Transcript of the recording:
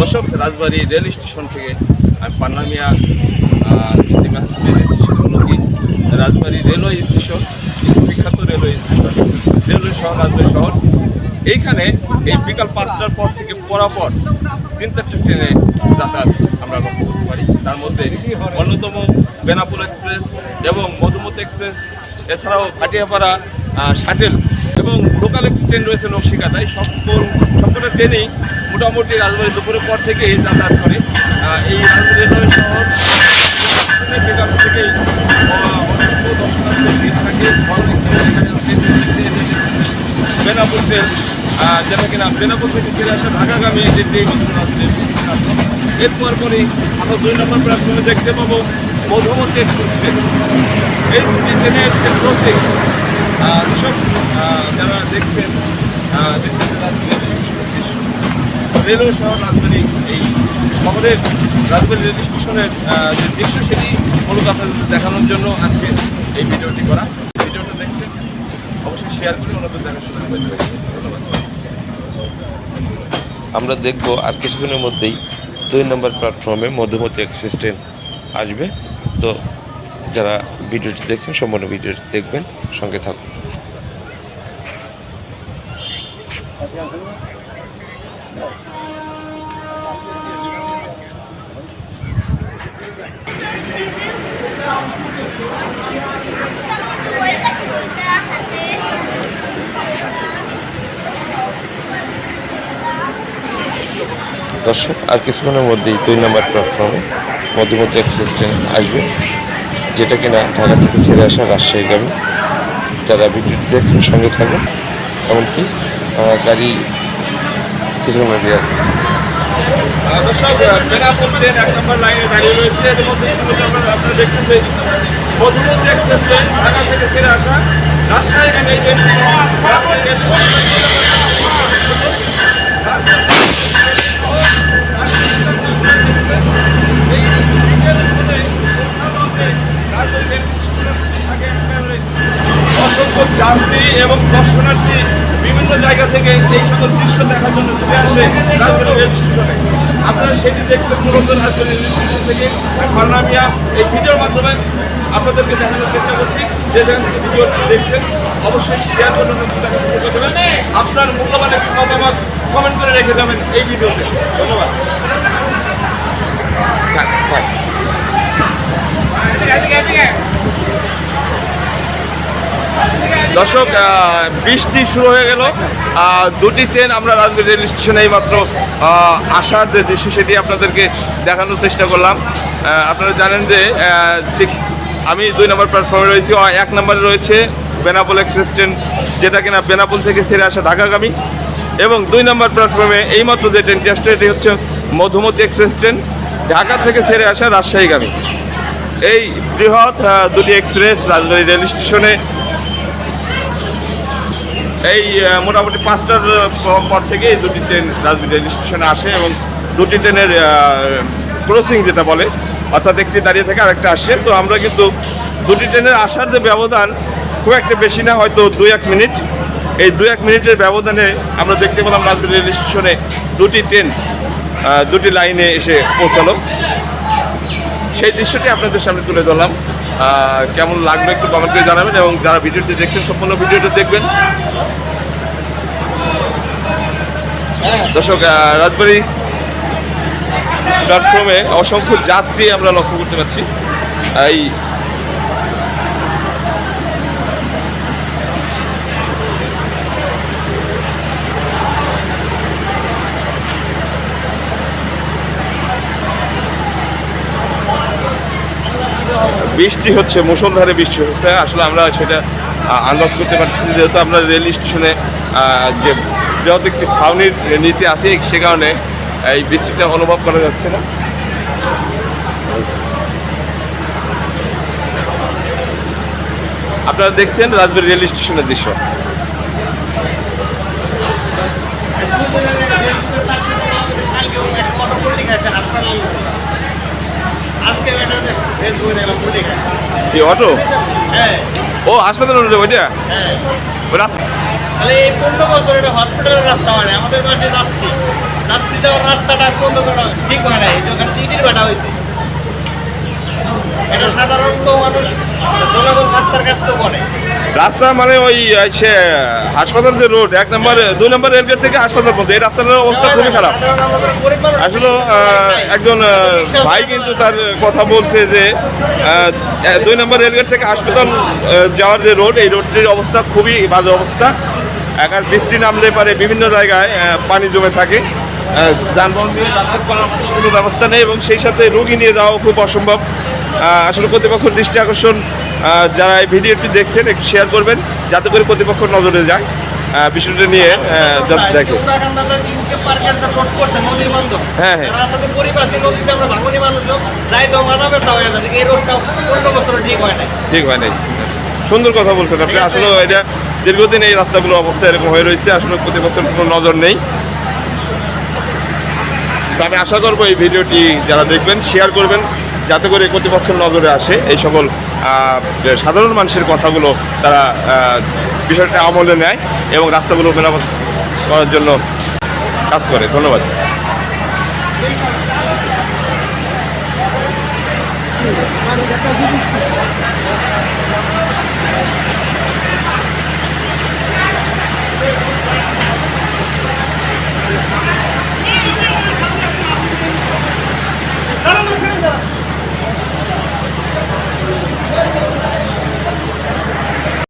দর্শক, রাজবাড়ি rail station থেকে আমি পান্না মিয়া রাজবাড়ী রেলওয়ে স্টেশন বিখ্যাত রেলওয়ে স্টেশন, রেলওয়ে শহর, রাজবাড়ি শহর। এইখানে এই বিকাল পাঁচটার পর থেকে পরাপর তিন চারটে ট্রেনে যাতায়াত আমরা লক্ষ্য করতে পারি। তার মধ্যে অন্যতম বেনাপুর এক্সপ্রেস এবং মধুমতি এক্সপ্রেস, এছাড়াও ভাটিয়াপাড়া শাটেল এবং লোকাল একটি ট্রেন রয়েছে নকশিকাতায় সকল সকলের ট্রেনেই মোটামুটি রাজবাড়ি দুপুরের পর থেকেই যাতায়াত করে। এই রাজবাড়ি রেলওয়ে শহর। থেকেই অসংখ্য দর্শনার্থীর ভিড় থাকে। বড় একটি এখানে আছে, দেখতে এসেছে। বেনাপুর ট্রেন আহ, যেটা কিনা বেনাপুর থেকে ফিরে আসা ঢাকাগামী একটি ট্রেন এরপর পরই আমরা দুই নম্বর প্ল্যাটফর্মে দেখতে পাবো মধুমতি এক্সপ্রেস ট্রেন এই দুটি ট্রেনের যে ক্রসিং যেসব যারা দেখছেন দেখছেন রেলওয়ে শহর রাজবাড়ী এই শহরের রাজবাড়ী রেল স্টেশনের যে দৃশ্য সেটি মূলত দেখানোর জন্য আজকে এই ভিডিওটি করা। ভিডিওটা দেখছেন, অবশ্যই শেয়ার করে ওনাদের দেখাশোনা ধন্যবাদ। আমরা দেখব আর কিছুক্ষণের মধ্যেই দুই নম্বর প্ল্যাটফর্মে মধুমতি এক্সপ্রেস ট্রেন আসবে। তো যারা ভিডিওটি দেখছেন, সম্পূর্ণ ভিডিওটি দেখবেন, সঙ্গে থাকুন। দর্শক, আর কিছুক্ষণের মধ্যেই দুই নম্বর প্ল্যাটফর্মে মধুমতি এক্সপ্রেস ট্রেন আসবে। যেটা কিনা ঢাকা থেকে ছেড়ে আসা রাজশাহী রাজশাহীগামী যারা ভিডিওটি দেখছেন সঙ্গে থাকুন। এমনকি গাড়ি মধ্যে আসবে আহ, দর্শক এক নম্বর লাইনে দাঁড়িয়ে রয়েছে আপনারা ঢাকা থেকে ফিরে আসা রাজশাহী জায়গা থেকে এই সকল দৃশ্য দেখার জন্য ছুটে আসে রাজবাড়ী রেল স্টেশনে আপনারা সেটি দেখছেন মূলত রাজবাড়ী রেল স্টেশন থেকে। ফার্নামিয়া এই ভিডিওর মাধ্যমে আপনাদেরকে দেখানোর চেষ্টা করছি যে যেখান থেকে ভিডিও দেখছেন অবশ্যই শেয়ার করবেন এবং দেখার চেষ্টা করবেন আপনার মূল্যবান একটি মতামত কমেন্ট করে রেখে যাবেন এই ভিডিওতে। ধন্যবাদ থাক। দর্শক বৃষ্টি শুরু হয়ে গেল। দুটি ট্রেন আমরা রাজবাড়ী রেল স্টেশনে মাত্র আসার যে দৃশ্য সেটি আপনাদেরকে দেখানোর চেষ্টা করলাম। আপনারা জানেন যে ঠিক আমি দুই নম্বর প্ল্যাটফর্মে রয়েছি এক নম্বরে রয়েছে বেনাপোল এক্সপ্রেস ট্রেন, যেটা কিনা বেনাপোল থেকে সেরে আসা ঢাকাগামী। এবং দুই নম্বর প্ল্যাটফর্মে এইমাত্র যে ট্রেনটি আসছে, এটি হচ্ছে মধুমতি এক্সপ্রেস ট্রেন, ঢাকা থেকে সেরে আসা রাজশাহীগামী। এই বৃহৎ দুটি এক্সপ্রেস রাজবাড়ী রেল স্টেশনে এই মোটামুটি পাঁচটার পর থেকে এই দুটি ট্রেন রাজবাড়ী রেল স্টেশনে আসে এবং দুটি ট্রেনের ক্রসিং যেটা বলে, অর্থাৎ একটি দাঁড়িয়ে থাকে আরেকটা আসে। তো আমরা কিন্তু দুটি ট্রেনের আসার যে ব্যবধান খুব একটা বেশি না, হয়তো দুই এক মিনিট। এই দু এক মিনিটের ব্যবধানে আমরা দেখতে পেলাম রাজবাড়ী রেল স্টেশনে দুটি ট্রেন দুটি লাইনে এসে পৌঁছালো। সেই দৃশ্যটি আপনাদের সামনে তুলে ধরলাম। কেমন লাগবে একটু কমেন্ট করে জানাবেন এবং যারা ভিডিওটি দেখছেন, সম্পূর্ণ ভিডিওটি দেখবেন। দর্শক রাজবাড়ি প্ল্যাটফর্মে অসংখ্য যাত্রী আমরা লক্ষ্য করতে পারছি। এই বৃষ্টি হচ্ছে মুসলধারে বৃষ্টি হচ্ছে। আসলে আমরা সেটা আন্দাজ করতে পারছি যেহেতু আমরা রেল স্টেশনে যে বৃহৎ একটি ছাউনির নিচে আছি, সে কারণে এই বৃষ্টিটা অনুভব করা যাচ্ছে না। আপনারা দেখছেন রাজবাড়ি রেল স্টেশনের দৃশ্য। কি অটো ও হাসপাতাল উঠে ওইটা ওই রাস্তা তাহলে এই পনেরো বছর এটা হসপিটালের রাস্তা হয় আমাদের পাশে যাচ্ছি। যাচ্ছি যাওয়ার রাস্তাটা বন্ধ করা ঠিক হয় না এই যে ওখানে ইটির ভাটা হয়েছে। এটা সাধারণত মানুষ জনগণ রাস্তার কাজ তো করে। রাস্তা মানে ওই সে হাসপাতাল যে রোড এক নম্বর দুই নম্বর রেলগেট থেকে হাসপাতাল পর্যন্ত এই রাস্তার অবস্থা খুবই খারাপ। আসলে একজন ভাই কিন্তু তার কথা বলছে যে দুই নম্বর রেলগেট থেকে হাসপাতাল যাওয়ার যে রোড এই রোডটির অবস্থা খুবই বাজে অবস্থা। একার বৃষ্টি নামলে পারে বিভিন্ন জায়গায় পানি জমে থাকে। যানবাহন দিয়ে যাতায়াত করার মতো কোনো ব্যবস্থা নেই এবং সেই সাথে রোগী নিয়ে যাওয়া খুব অসম্ভব। আসলে কর্তৃপক্ষের দৃষ্টি আকর্ষণ যারা এই ভিডিওটি দেখছেন একটু শেয়ার করবেন যাতে করে কর্তৃপক্ষ নজরে যায়। বিষয়টা নিয়ে যাতে দেখে। হ্যাঁ, হ্যাঁ। ঠিক নাই। সুন্দর কথা বলছেন আপনি। আসলে এটা দীর্ঘদিন এই রাস্তাগুলো অবস্থা এরকম হয়ে রয়েছে। আসলে কর্তৃপক্ষের কোনো নজর নেই। আমি আশা করব এই ভিডিওটি যারা দেখবেন শেয়ার করবেন। যাতে করে কর্তৃপক্ষের নজরে আসে এই সকল সাধারণ মানুষের কথাগুলো তারা বিষয়টা আমলে নেয় এবং রাস্তাগুলো মেরামত করার জন্য কাজ করে। ধন্যবাদ।